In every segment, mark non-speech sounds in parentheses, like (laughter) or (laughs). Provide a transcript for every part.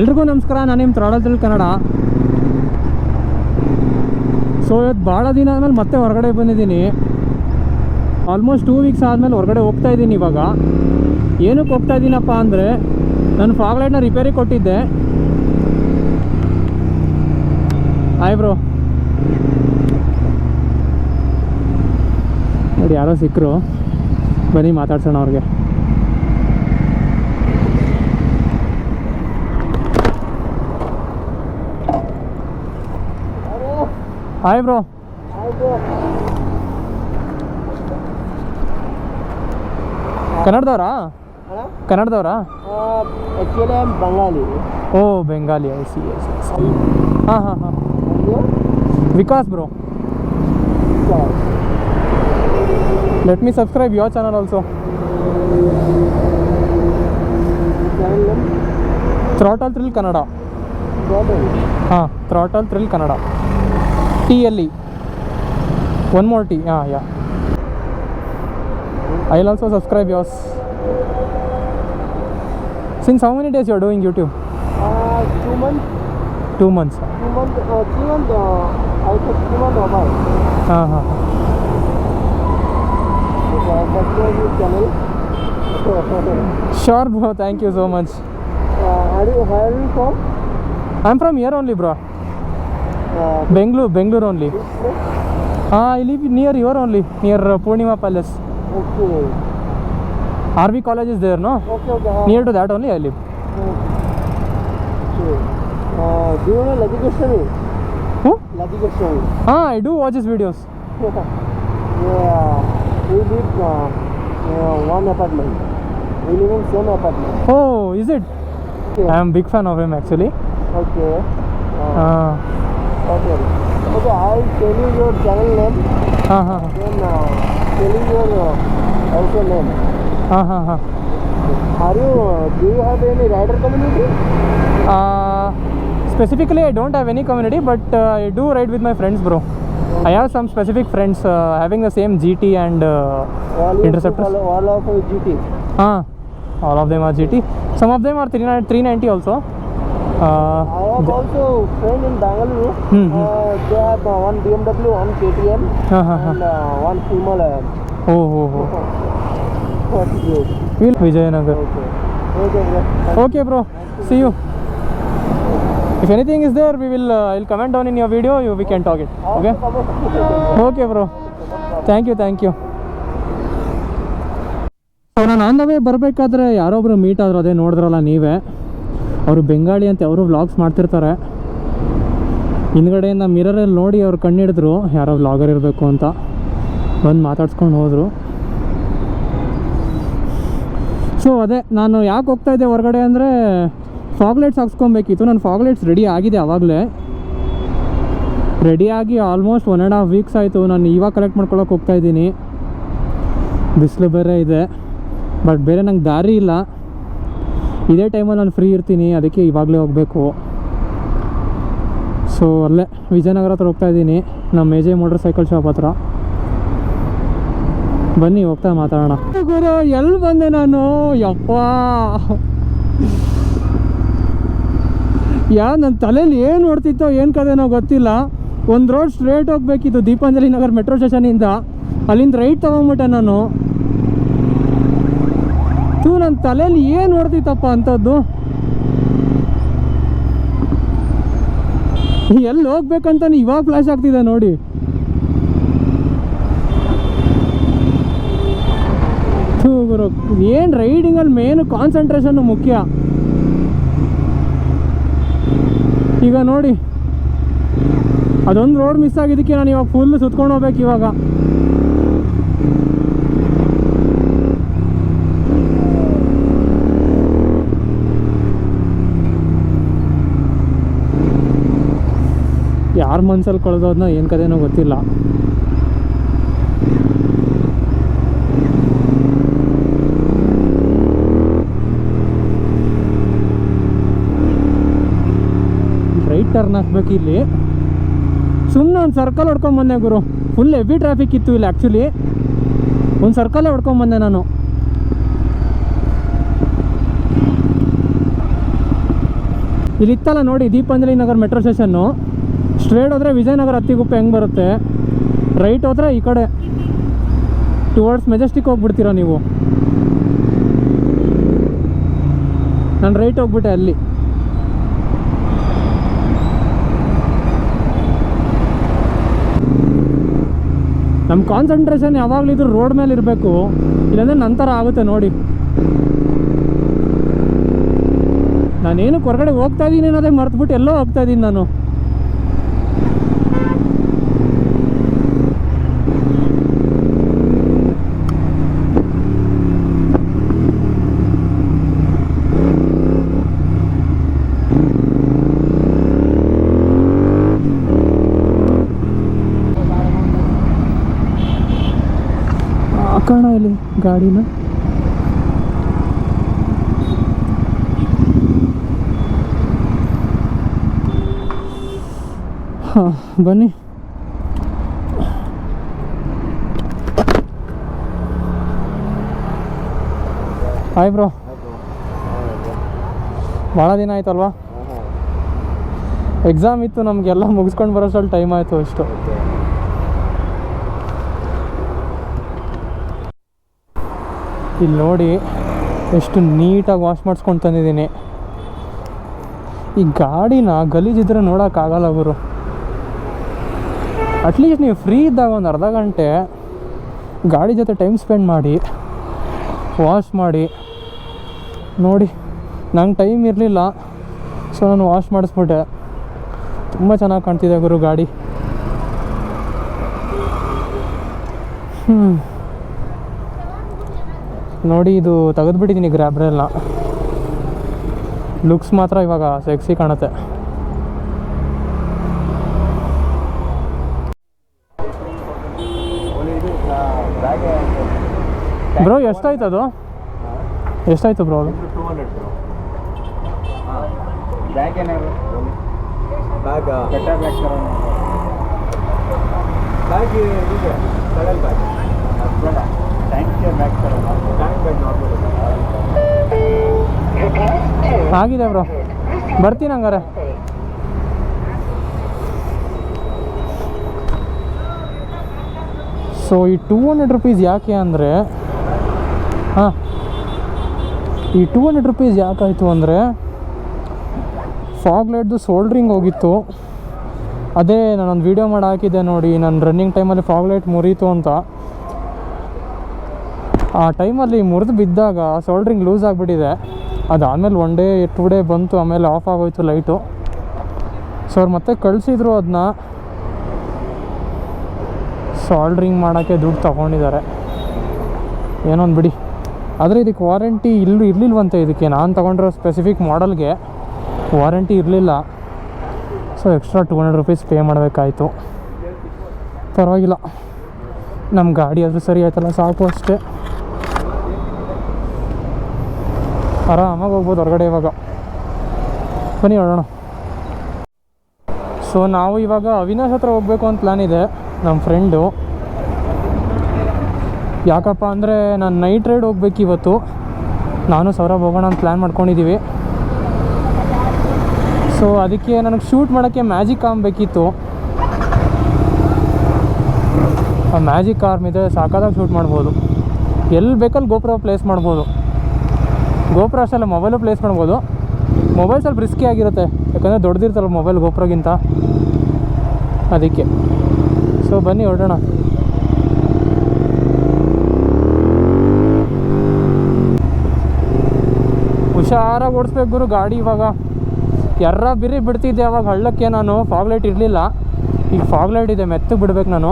ಎಲ್ರಿಗೂ ನಮಸ್ಕಾರ. ನಾನು ನಿಮ್ಮ ತ್ರಾಡಲ್ ಕನ್ನಡ ಸೊ ಇವತ್ತು ಭಾಳ ದಿನ ಆದಮೇಲೆ ಮತ್ತೆ ಹೊರಗಡೆ ಬಂದಿದ್ದೀನಿ. ಆಲ್ಮೋಸ್ಟ್ ಟೂ ವೀಕ್ಸ್ ಆದಮೇಲೆ ಹೊರಗಡೆ ಹೋಗ್ತಾ ಇದ್ದೀನಿ ಇವಾಗ. ಏನಕ್ಕೆ ಹೋಗ್ತಾ ಇದ್ದೀನಪ್ಪ ಅಂದರೆ, ನಾನು ಫಾಗ್ಲೈಟ್ನ ರಿಪೇರಿ ಕೊಟ್ಟಿದ್ದೆ. ಆಯ್ ಬ್ರೋ ನೋಡಿ, ಯಾರೋ ಸಿಕ್ಕರು ಬನ್ನಿ ಮಾತಾಡ್ಸೋಣ ಅವ್ರಿಗೆ. ಹಾಯ್ ಬ್ರೋ ಕನ್ನಡದವರಾ ಕನ್ನಡದವರಾ actually I am Bangali oh Bengali I see I see ಹಾಂ ಹಾಂ ಹಾಂ Vikas bro let me subscribe your channel also throttle thrill Kannada ಹಾಂ throttle thrill Kannada T L E one more T ಹಾಂ yeah I will also subscribe yours since how many days you are doing YouTube two month two months two month three month ಆಯ್ತು three month mobile ಹಾಂ ಹಾಂ channel sure bro thank you so much have you have you from I am from here Bengaluru, Bengaluru only. Ah, I live near your only, near uh, Purnima Palace. Okay. Army College is there, no? Okay, okay. Near to that only I live. Okay. Uh, do you know Lati Goswami? Who? Lati Goswami. Ah, I do watch his videos. (laughs) yeah. We live uh, uh, one apartment. We live in same apartment. Oh, is it? I am big fan of him actually. Okay. Uh, uh Okay, okay I'll tell you your channel name. Uh -huh. Then uh, tell you your uh, also name. Uh -huh. Are you, uh, do you have any rider community? Uh, specifically, I don't have any community, but uh, I do ride with my friends, bro. I have some specific friends uh, having the same GT and uh, all of them are GT. Ah, all of them are GT. Some of them are 390 also. Nine three ninety also I have also friend in Bangalore. Mm -hmm. Uh, they have uh, one BMW, one KTM, ಹಾಂ ಹಾಂ ಹಾಂ. and uh, one Himalaya. ಓ ಹೋ ಹೋ. That's great. Will Vijayanagar. Okay. Okay, bro. Okay bro see you if anything is there we will will comment down in your video you we can talk it okay okay bro thank you thank you so ನಾನು on the way ಬರಬೇಕಾದ್ರೆ ಯಾರೊಬ್ರು meet ಆದರೂ ಅದೇ ನೋಡಿದ್ರಲ್ಲ ನೀವೇ. ಅವರು ಬೆಂಗಾಳಿ ಅಂತ ಅವರು ವ್ಲಾಗ್ಸ್ ಮಾಡ್ತಿರ್ತಾರೆ. ಹಿಂದ್ಗಡೆಯಿಂದ ಮಿರರಲ್ಲಿ ನೋಡಿ ಅವ್ರು ಕಣ್ಣಿಡಿದ್ರು, ಯಾರೋ ವ್ಲಾಗರ್ ಇರಬೇಕು ಅಂತ. ಬಂದು ಮಾತಾಡ್ಸ್ಕೊಂಡು ಹೋದರು. ಸೊ ಅದೇ, ನಾನು ಯಾಕೆ ಹೋಗ್ತಾ ಇದ್ದೆ ಹೊರಗಡೆ ಅಂದರೆ ಫಾಗ್ಲೈಟ್ಸ್ ಹಾಕ್ಸ್ಕೊಬೇಕಿತ್ತು. ನಾನು ಫಾಗ್ಲೈಟ್ಸ್ ರೆಡಿ ಆಗಿದೆ ಆವಾಗಲೇ ರೆಡಿಯಾಗಿ almost one and half weeks ಆಯಿತು. ನಾನು ಇವಾಗ ಕಲೆಕ್ಟ್ ಮಾಡ್ಕೊಳಕ್ಕೆ ಹೋಗ್ತಾ ಇದ್ದೀನಿ. ಬಿಸಿಲು ಬೇರೆ ಇದೆ. ಬಟ್ ಬೇರೆ ನಂಗೆ ದಾರಿ ಇಲ್ಲ. ಇದೇ ಟೈಮಲ್ಲಿ ನಾನು ಫ್ರೀ ಇರ್ತೀನಿ, ಅದಕ್ಕೆ ಇವಾಗಲೇ ಹೋಗಬೇಕು. ಸೊ ಅಲ್ಲೇ ವಿಜಯನಗರ ಹತ್ರ ಹೋಗ್ತಾ ಇದ್ದೀನಿ. ನಮ್ಮ ಮೇಜೆ ಮೋಟರ್ ಸೈಕಲ್ ಶಾಪ್ ಹತ್ರ. ಬನ್ನಿ, ಹೋಗ್ತಾ ಮಾತಾಡೋಣ. ಗುರು ಎಲ್ಲಿ ಬಂದೆ ನಾನು? ಯಪ್ಪ ಯಾ ನನ್ನ ತಲೆಯಲ್ಲಿ ಏನು ಹೊಡ್ತಿತ್ತೋ, ಏನು ಕದೇನೋ ಗೊತ್ತಿಲ್ಲ. ಒಂದು ರೋಡ್ ಸ್ಟ್ರೇಟ್ ಹೋಗ್ಬೇಕಿತ್ತು ದೀಪಾಂಜಲಿ ನಗರ್ ಮೆಟ್ರೋ ಸ್ಟೇಷನಿಂದ ಅಲ್ಲಿಂದ ರೈಟ್ ತೊಗೊಂಬಿಟ್ಟೆ ನಾನು. ನನ್ನ ತಲೆಯಲ್ಲಿ ಏನು ನೋಡ್ತಿತ್ತಪ್ಪ ಅಂಥದ್ದು ಎಲ್ಲಿ ಹೋಗ್ಬೇಕಂತಾನೆ ಇವಾಗ ಫ್ಲಾಶ್ ಆಗ್ತಿದೆ ನೋಡಿ. ಏನು ರೈಡಿಂಗಲ್ಲಿ ಮೇನು ಕಾನ್ಸಂಟ್ರೇಷನ್ನು ಮುಖ್ಯ? ಈಗ ನೋಡಿ, ಅದೊಂದು ರೋಡ್ ಮಿಸ್ ಆಗಿದ್ದಕ್ಕೆ ನಾನು ಇವಾಗ ಫುಲ್ ಸುತ್ಕೊಂಡು ಹೋಗ್ಬೇಕು ಇವಾಗ. ಯಾರ ಮಂತ್ಸಲ್ಲಿ ಕಳೆದೋದನ್ನ ಏನು ಕದೇನೋ ಗೊತ್ತಿಲ್ಲ. ರೈಟ್ ಟರ್ನ್ ಹಾಕ್ಬೇಕು ಇಲ್ಲಿ. ಸುಮ್ಮನೆ ಒಂದು ಸರ್ಕಲ್ ಹೊಡ್ಕೊಂಬಂದೆ ಗುರು. ಫುಲ್ ಹೆವಿ ಟ್ರಾಫಿಕ್ ಇತ್ತು ಇಲ್ಲಿ ಆ್ಯಕ್ಚುಲಿ ಒಂದು ಸರ್ಕಲ್ಲೇ ಹೊಡ್ಕೊಂಬಂದೆ ನಾನು. ಇಲ್ಲಿತ್ತಲ್ಲ ನೋಡಿ Deepanjali Nagar metro station straight ಹೋದರೆ ವಿಜಯನಗರ ಹತ್ತಿಗುಪ್ಪೆ ಹೆಂಗೆ ಬರುತ್ತೆ? ರೈಟ್ ಹೋದ್ರೆ ಈ ಕಡೆ. ಟುವರ್ಡ್ಸ್ ಮೆಜೆಸ್ಟಿಕ್ ಹೋಗ್ಬಿಡ್ತೀರಾ ನೀವು? ನಾನು ರೈಟ್ ಹೋಗ್ಬಿಟ್ಟೆ ಅಲ್ಲಿ. ನಮ್ಮ ಕಾನ್ಸಂಟ್ರೇಷನ್ ಯಾವಾಗಲೂ ಇದ್ರೂ ರೋಡ್ ಮೇಲೆ ಇರಬೇಕು. ಇಲ್ಲಾಂದ್ರೆ ನಂತರ ಆಗುತ್ತೆ ನೋಡಿ. ನಾನೇನು ಹೊರಗಡೆ ಹೋಗ್ತಾ ಇದ್ದೀನಿ ಅನ್ನೋದೇ ಮರೆತ್ಬಿಟ್ಟು ಎಲ್ಲೋ ಹೋಗ್ತಾ ಇದ್ದೀನಿ ನಾನು. ಇಲ್ಲಿ ಗಾಡಿನ ಹಾಂ ಬನ್ನಿ ಹಾಯ್ ಬ್ರೋ ಭಾಳ ದಿನ ಆಯ್ತಲ್ವಾ? ಎಕ್ಸಾಮ್ ಇತ್ತು ನಮಗೆಲ್ಲ ಮುಗಿಸ್ಕೊಂಡು ಬರೋಷ್ಟರಲ್ಲಿ ಟೈಮ್ ಆಯಿತು ಅಷ್ಟು. ಇಲ್ಲಿ ನೋಡಿ ಎಷ್ಟು ನೀಟಾಗಿ ವಾಶ್ ಮಾಡಿಸ್ಕೊಂಡು ತಂದಿದ್ದೀನಿ. ಈ ಗಾಡಿನ ಗಲೀಜಿದ್ರೆ ನೋಡೋಕ್ಕಾಗಲ್ಲ ಗುರು. ಅಟ್ಲೀಸ್ಟ್ ನೀವು ಫ್ರೀ ಇದ್ದಾಗ ಒಂದು ಅರ್ಧ ಗಂಟೆ ಗಾಡಿ ಜೊತೆ ಟೈಮ್ ಸ್ಪೆಂಡ್ ಮಾಡಿ ವಾಶ್ ಮಾಡಿ, ನೋಡಿ, ನಂಗೆ ಟೈಮ್ ಇರಲಿಲ್ಲ ಸೊ ನಾನು ವಾಶ್ ಮಾಡಿಸ್ಬಿಟ್ಟೆ. ತುಂಬ ಚೆನ್ನಾಗಿ ಕಾಣ್ತಿದೆ ಗುರು ಗಾಡಿ. ಹ್ಞೂ ನೋಡಿ, ಇದು ತೆಗೆದುಬಿಟ್ಟಿದ್ದೀನಿ ಗ್ರ್ಯಾಬ್ರೆಲ್ಲ ಲುಕ್ಸ್ ಮಾತ್ರ ಇವಾಗ ಸೆಕ್ಸಿ ಕಾಣುತ್ತೆ. ಬ್ರೋ ಎಷ್ಟಾಯ್ತು ಅದು? ಎಷ್ಟಾಯ್ತು ಬ್ರೋ ಅದು? ಬ್ಯಾಗ್ ಆಗಿದೆ ಬ್ರೋ. ಬರ್ತೀನಿ ಹಂಗಾರೆ. ಸೊ ಈ ಟೂ ಹಂಡ್ರೆಡ್ ರುಪೀಸ್ ಯಾಕೆ ಅಂದರೆ, ಹಾಂ, ಈ ಟೂ ಹಂಡ್ರೆಡ್ ರುಪೀಸ್ ಯಾಕಾಯಿತು ಅಂದರೆ ಫಾಗ್ಲೈಟ್ದು ಸೋಲ್ಡ್ರಿಂಗ್ ಹೋಗಿತ್ತು. ಅದೇ ನಾನೊಂದು ವೀಡಿಯೋ ಮಾಡಿ ಹಾಕಿದ್ದೆ ನೋಡಿ, ನಾನು ರನ್ನಿಂಗ್ ಟೈಮಲ್ಲಿ ಫಾಗ್ಲೈಟ್ ಮುರಿಯಿತು ಅಂತ. ಆ ಟೈಮಲ್ಲಿ ಮುರಿದು ಬಿದ್ದಾಗ ಸೋಲ್ಡ್ರಿಂಗ್ ಲೂಸ್ ಆಗಿಬಿಟ್ಟಿದೆ. ಅದಾದಮೇಲೆ ಒನ್ ಡೇ ಟೂ ಡೇ ಬಂತು, ಆಮೇಲೆ ಆಫ್ ಆಗೋಯ್ತು ಲೈಟು ಸೊ ಅವ್ರು ಮತ್ತೆ ಕಳಿಸಿದ್ರು ಅದನ್ನ ಸಾಲ್ಡ್ರಿಂಗ್ ಮಾಡೋಕ್ಕೆ ದುಡ್ಡು ತೊಗೊಂಡಿದ್ದಾರೆ. ಏನೊಂದು ಬಿಡಿ. ಆದರೆ ಇದಕ್ಕೆ ವಾರಂಟಿ ಇಲ್ಲೂ ಇರಲಿಲ್ವಂತೆ ಇದಕ್ಕೆ. ನಾನು ತೊಗೊಂಡಿರೋ ಸ್ಪೆಸಿಫಿಕ್ ಮಾಡಲ್ಗೆ ವಾರಂಟಿ ಇರಲಿಲ್ಲ. So extra two hundred rupees pay ಮಾಡಬೇಕಾಯ್ತು. ಪರವಾಗಿಲ್ಲ. ನಮ್ಮ ಗಾಡಿ ಆದರೂ ಸರಿ ಆಯ್ತಲ್ಲ, ಸಾಕು ಅಷ್ಟೇ. ಆರಾಮಾಗಿ ಹೋಗ್ಬೋದು ಹೊರಗಡೆ ಇವಾಗ. ಬನ್ನಿ ನೋಡೋಣ ಸೊ ನಾವು ಇವಾಗ ಅವಿನಾಶ್ ಹತ್ರ ಹೋಗಬೇಕು ಅಂತ ಪ್ಲ್ಯಾನ್ ಇದೆ ನಮ್ಮ ಫ್ರೆಂಡು ಯಾಕಪ್ಪ ಅಂದರೆ ನಾನು ನೈಟ್ ರೈಡ್ ಹೋಗ್ಬೇಕು ಇವತ್ತು. ನಾನು ಸೌರಭ್ ಹೋಗೋಣ ಅಂತ ಪ್ಲ್ಯಾನ್ ಮಾಡ್ಕೊಂಡಿದ್ದೀವಿ ಸೊ ಅದಕ್ಕೆ ನನಗೆ ಶೂಟ್ ಮಾಡೋಕ್ಕೆ ಮ್ಯಾಜಿಕ್ ಆರ್ಮ್ ಬೇಕಿತ್ತು. ಆ ಮ್ಯಾಜಿಕ್ ಆರ್ಮ್ ಇದೆ, ಸಾಕಾದಾಗ ಶೂಟ್ ಮಾಡ್ಬೋದು. ಎಲ್ಲಿ ಬೇಕಲ್ಲಿ ಗೋಪುರ ಪ್ಲೇಸ್ ಮಾಡ್ಬೋದು. ಗೋಪುರ ಅಷ್ಟೆಲ್ಲ ಮೊಬೈಲು ಪ್ಲೇಸ್ ಮಾಡ್ಬೋದು ಮೊಬೈಲ್ ಸ್ವಲ್ಪ ರಿಸ್ಕಿ ಆಗಿರುತ್ತೆ, ಯಾಕಂದರೆ ದೊಡ್ಡದಿರ್ತಲ್ಲ ಮೊಬೈಲ್ ಗೋಪುರಗಿಂತ. ಅದಕ್ಕೆ. ಸೊ ಬನ್ನಿ ಹೊರಡೋಣ. ಹುಷಾರಾಗಿ ಓಡಿಸ್ಬೇಕು ಗುರು, ಗಾಡಿ ಇವಾಗ. ಎರ್ರ ಬಿರಿ ಬಿಡ್ತಿದ್ದೆ ಅವಾಗ ಹಳ್ಳಕ್ಕೆ ನಾನು ಫಾಗ್ಲೈಟ್ ಇರಲಿಲ್ಲ. ಈಗ ಫಾಗ್ಲೈಟ್ ಇದೆ, ಮೆತ್ತಗೆ ಬಿಡ್ಬೇಕು ನಾನು.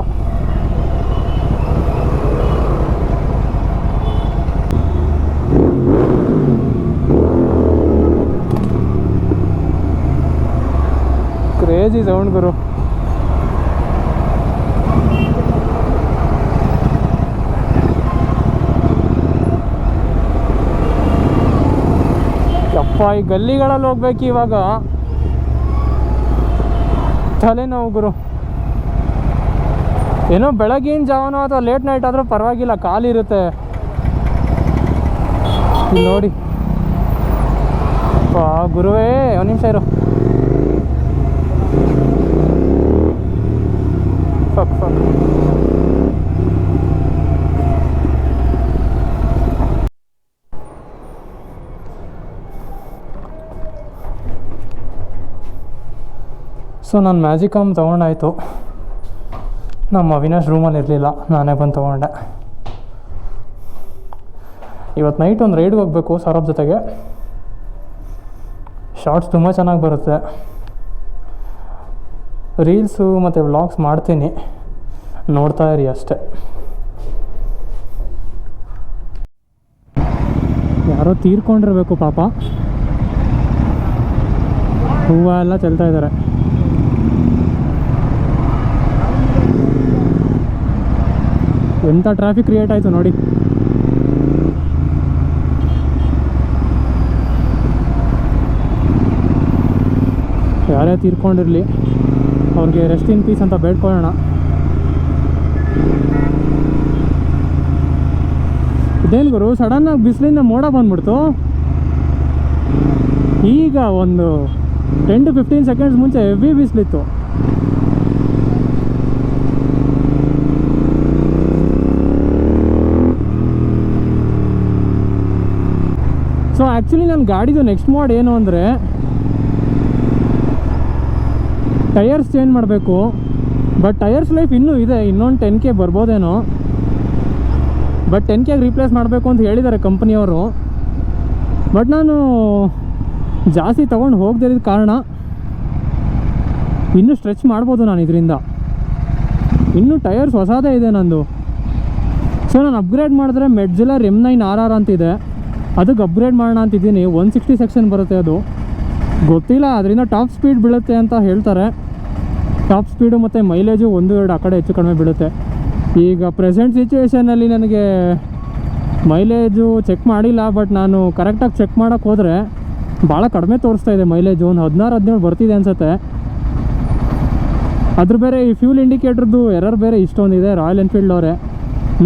ಕ್ರೇಜಿ ಸೌಂಡ್ ಗುರು ಯಪ್ಪ, ಈ ಗಲ್ಲಿಗಳಲ್ಲಿ ಹೋಗ್ಬೇಕು ಇವಾಗ. ತಲೆನೋವು, ಗುರು. ಏನೋ ಬೆಳಗಿನ ಜಾವನೋ ಅಥವಾ ಲೇಟ್ ನೈಟ್ ಆದರೂ ಪರವಾಗಿಲ್ಲ ಕಾಲಿರುತ್ತೆ ನೋಡಿ. ಗುರುವೇ, ಒಂದು ನಿಮಿಷ ಇರು. ಸೊ ನಾನು ಮ್ಯಾಜಿಕ್ ಆಮ್ ತೊಗೊಂಡಾಯ್ತು. ನಮ್ಮ ಅವಿನಾಶ್ ರೂಮಲ್ಲಿ ಇರಲಿಲ್ಲ. ನಾನೇ ಬಂದು ತೊಗೊಂಡೆ. ಇವತ್ತು ನೈಟ್ ಒಂದು ರೈಡ್ಗೆ ಹೋಗಬೇಕು ಸೌರಭ್ ಜೊತೆಗೆ. ಶಾರ್ಟ್ಸ್ ತುಂಬ ಚೆನ್ನಾಗಿ ಬರುತ್ತೆ. ರೀಲ್ಸು ಮತ್ತು ವ್ಲಾಗ್ಸ್ ಮಾಡ್ತೀನಿ. ನೋಡ್ತಾ ಇರಿ ಅಷ್ಟೆ. ಯಾರೋ ತೀರ್ಕೊಂಡಿರ್ಬೇಕು ಪಾಪ. ಹೂವು ಎಲ್ಲ ಚೆಲ್ತಾ ಇದ್ದಾರೆ ಎಂಥ ಟ್ರಾಫಿಕ್ ಕ್ರಿಯೇಟ್ ಆಯಿತು ನೋಡಿ. ಯಾರೇ ತೀರ್ಕೊಂಡಿರಲಿ, ಅವ್ರಿಗೆ ರೆಸ್ಟ್ ಇನ್ ಪೀಸ್ ಅಂತ ಬೇಡ್ಕೊಳ್ಳೋಣ. ಇದೇನು ಗುರು ಸಡನ್ನಾಗಿ ಬಿಸಿಲಿಂದ ಮೋಡ ಬಂದ್ಬಿಡ್ತು. ಈಗ ಒಂದು ಟೆನ್ ಟು ಫಿಫ್ಟೀನ್ ಸೆಕೆಂಡ್ಸ್ ಮುಂಚೆ ಹೆವಿ ಬಿಸಿಲಿತ್ತು. ಸೊ ಆ್ಯಕ್ಚುಲಿ ನನ್ನ ಗಾಡಿದು ನೆಕ್ಸ್ಟ್ ಮೋಡ್ ಏನು ಅಂದರೆ ಟಯರ್ಸ್ ಚೇಂಜ್ ಮಾಡಬೇಕು. ಬಟ್ ಟಯರ್ಸ್ ಲೈಫ್ ಇನ್ನೂ ಇದೆ. ಇನ್ನೊಂದು ಟೆನ್ ಕೆ ಬರ್ಬೋದೇನೋ. ಬಟ್ ಟೆನ್ ಕೆಗೆ ರೀಪ್ಲೇಸ್ ಮಾಡಬೇಕು ಅಂತ ಹೇಳಿದ್ದಾರೆ ಕಂಪ್ನಿಯವರು ಬಟ್ ನಾನು ಜಾಸ್ತಿ ತೊಗೊಂಡು ಹೋಗದಿರೋದ ಕಾರಣ ಇನ್ನೂ ಸ್ಟ್ರೆಚ್ ಮಾಡ್ಬೋದು ನಾನು ಇದರಿಂದ. ಇನ್ನೂ ಟಯರ್ಸ್ ಹೊಸದೇ ಇದೆ ನಂದು. ಸೊ ನಾನು ಅಪ್ಗ್ರೇಡ್ ಮಾಡಿದ್ರೆ Metzeler M nine R R ಅಂತಿದೆ. ಅದಕ್ಕೆ ಅಪ್ಗ್ರೇಡ್ ಮಾಡೋಣ ಅಂತಿದ್ದೀನಿ. ಒನ್ ಸಿಕ್ಸ್ಟಿ ಸೆಕ್ಷನ್ ಬರುತ್ತೆ ಅದು. ಗೊತ್ತಿಲ್ಲ, ಅದರಿಂದ ಟಾಪ್ ಸ್ಪೀಡ್ ಬೀಳುತ್ತೆ ಅಂತ ಹೇಳ್ತಾರೆ. ಟಾಪ್ ಸ್ಪೀಡು ಮತ್ತು ಮೈಲೇಜು ಒಂದು ಎರಡು ಆ ಕಡೆ ಹೆಚ್ಚು ಕಡಿಮೆ ಬೀಳುತ್ತೆ. ಈಗ ಪ್ರೆಸೆಂಟ್ ಸಿಚುವೇಷನಲ್ಲಿ ನನಗೆ ಮೈಲೇಜು ಚೆಕ್ ಮಾಡಿಲ್ಲ ಬಟ್ ನಾನು ಕರೆಕ್ಟಾಗಿ ಚೆಕ್ ಮಾಡೋಕ್ಕೆ ಹೋದರೆ ಭಾಳ ಕಡಿಮೆ ತೋರಿಸ್ತಾ ಇದೆ ಮೈಲೇಜು ಒಂದು ಹದಿನಾರು, ಹದಿನೇಳು ಬರ್ತಿದೆ ಅನಿಸುತ್ತೆ. ಅದ್ರ ಬೇರೆ ಈ ಫ್ಯೂಲ್ ಇಂಡಿಕೇಟ್ರದ್ದು ಎರರ್ ಬೇರೆ ಇಷ್ಟೊಂದಿದೆ ರಾಯಲ್ ಎನ್ಫೀಲ್ಡ್ ಅವರೇ.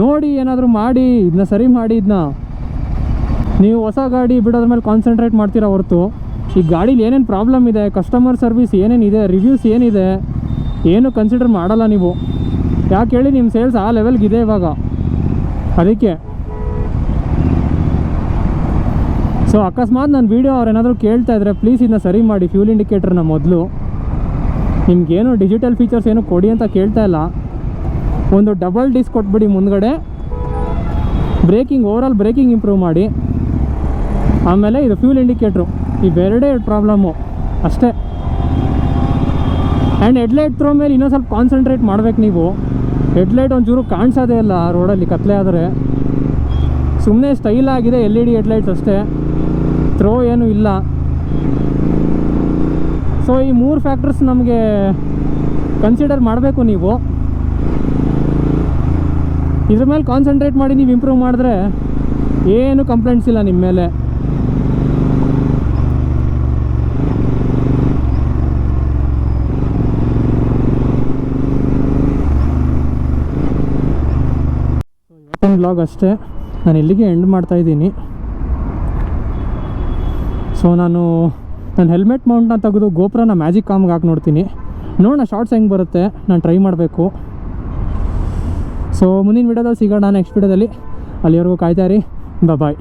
ನೋಡಿ ಏನಾದರೂ ಮಾಡಿ ಇದನ್ನ ಸರಿ ಮಾಡಿ ಇದನ್ನ ನೀವು ಹೊಸ ಗಾಡಿ ಬಿಡೋದ್ರ ಮೇಲೆ ಕಾನ್ಸಂಟ್ರೇಟ್ ಮಾಡ್ತೀರಾ ಹೊರತು? ಈ ಗಾಡೀಲಿ ಏನೇನು ಪ್ರಾಬ್ಲಮ್ ಇದೆ? ಕಸ್ಟಮರ್ ಸರ್ವಿಸ್ ಏನೇನಿದೆ? ರಿವ್ಯೂಸ್ ಏನಿದೆ? ಏನು ಕನ್ಸಿಡರ್ ಮಾಡಲ್ಲ ನೀವು. ಯಾಕೆ ಹೇಳಿ ನಿಮ್ಮ ಸೇಲ್ಸ್ ಆ ಲೆವೆಲ್ಗಿದೆ ಇವಾಗ? ಅದಕ್ಕೆ. ಸೊ ಅಕಸ್ಮಾತ್ ನಾನು ವೀಡಿಯೋ ಅವ್ರು ಏನಾದರೂ ಕೇಳ್ತಾ ಇದ್ರೆ ಪ್ಲೀಸ್ ಇದನ್ನ ಸರಿ ಮಾಡಿ ಫ್ಯೂಲ್ ಇಂಡಿಕೇಟರ್ನ ಮೊದಲು. ನಿಮ್ಗೇನು ಡಿಜಿಟಲ್ ಫೀಚರ್ಸ್ ಏನು ಕೊಡಿ ಅಂತ ಕೇಳ್ತಾ ಇಲ್ಲ. ಒಂದು ಡಬಲ್ ಡಿಸ್ ಕೊಟ್ಬಿಡಿ ಮುಂದ್ಗಡೆ. ಬ್ರೇಕಿಂಗ್ ಓವರಾಲ್ ಬ್ರೇಕಿಂಗ್ ಇಂಪ್ರೂವ್ ಮಾಡಿ. ಆಮೇಲೆ ಇದು ಫ್ಯೂಲ್ ಇಂಡಿಕೇಟ್ರು ಇವೆರಡೇ ಪ್ರಾಬ್ಲಮ್ಮು ಅಷ್ಟೇ. ಆ್ಯಂಡ್ ಹೆಡ್ಲೈಟ್ ತ್ರೋ ಮೇಲೆ ಇನ್ನೂ ಸ್ವಲ್ಪ ಕಾನ್ಸಂಟ್ರೇಟ್ ಮಾಡ್ಬೇಕು ನೀವು. ಹೆಡ್ಲೈಟ್ ಒಂಚೂರು ಕಾಣಿಸೋದೇ ಇಲ್ಲ ರೋಡಲ್ಲಿ ಕತ್ಲೆ ಆದರೆ. ಸುಮ್ಮನೆ ಸ್ಟೈಲ್ ಆಗಿದೆ ಎಲ್ ಇ ಡಿ ಹೆಡ್ಲೈಟ್ಸ್ ಅಷ್ಟೇ. ಥ್ರೋ ಏನೂ ಇಲ್ಲ. ಸೊ ಈ ಮೂರು ಫ್ಯಾಕ್ಟರ್ಸ್ ನಮಗೆ ಕನ್ಸಿಡರ್ ಮಾಡಬೇಕು ನೀವು. ಇದ್ರ ಮೇಲೆ ಕಾನ್ಸಂಟ್ರೇಟ್ ಮಾಡಿ ನೀವು ಇಂಪ್ರೂವ್ ಮಾಡಿದ್ರೆ ಏನು ಕಂಪ್ಲೇಂಟ್ಸ್ ಇಲ್ಲ ನಿಮ್ಮ ಮೇಲೆ. ಬ್ಲಾಗ್ ಅಷ್ಟೇ. ನಾನು ಇಲ್ಲಿಗೆ ಎಂಡ್ ಮಾಡ್ತಾ ಇದ್ದೀನಿ. ಸೊ ನಾನು ನಾನು ಹೆಲ್ಮೆಟ್ ಮೌಂಟ್ನ ತೆಗೆದು ಗೋಪುರನ ಮ್ಯಾಜಿಕ್ ಕಾಮ್ಗೆ ಹಾಕಿ ನೋಡ್ತೀನಿ ನೋಡೋಣ ಶಾರ್ಟ್ಸ್ ಹೆಂಗೆ ಬರುತ್ತೆ. ನಾನು ಟ್ರೈ ಮಾಡಬೇಕು. ಸೊ ಮುಂದಿನ ವಿಡಿಯೋದಲ್ಲಿ ಸಿಗೋಣ ನೆಕ್ಸ್ಟ್ ವಿಡಿಯೋದಲ್ಲಿ. ಅಲ್ಲಿವರೆಗೂ ಕಾಯ್ತಾ ಇರಿ. ಬಾಯ್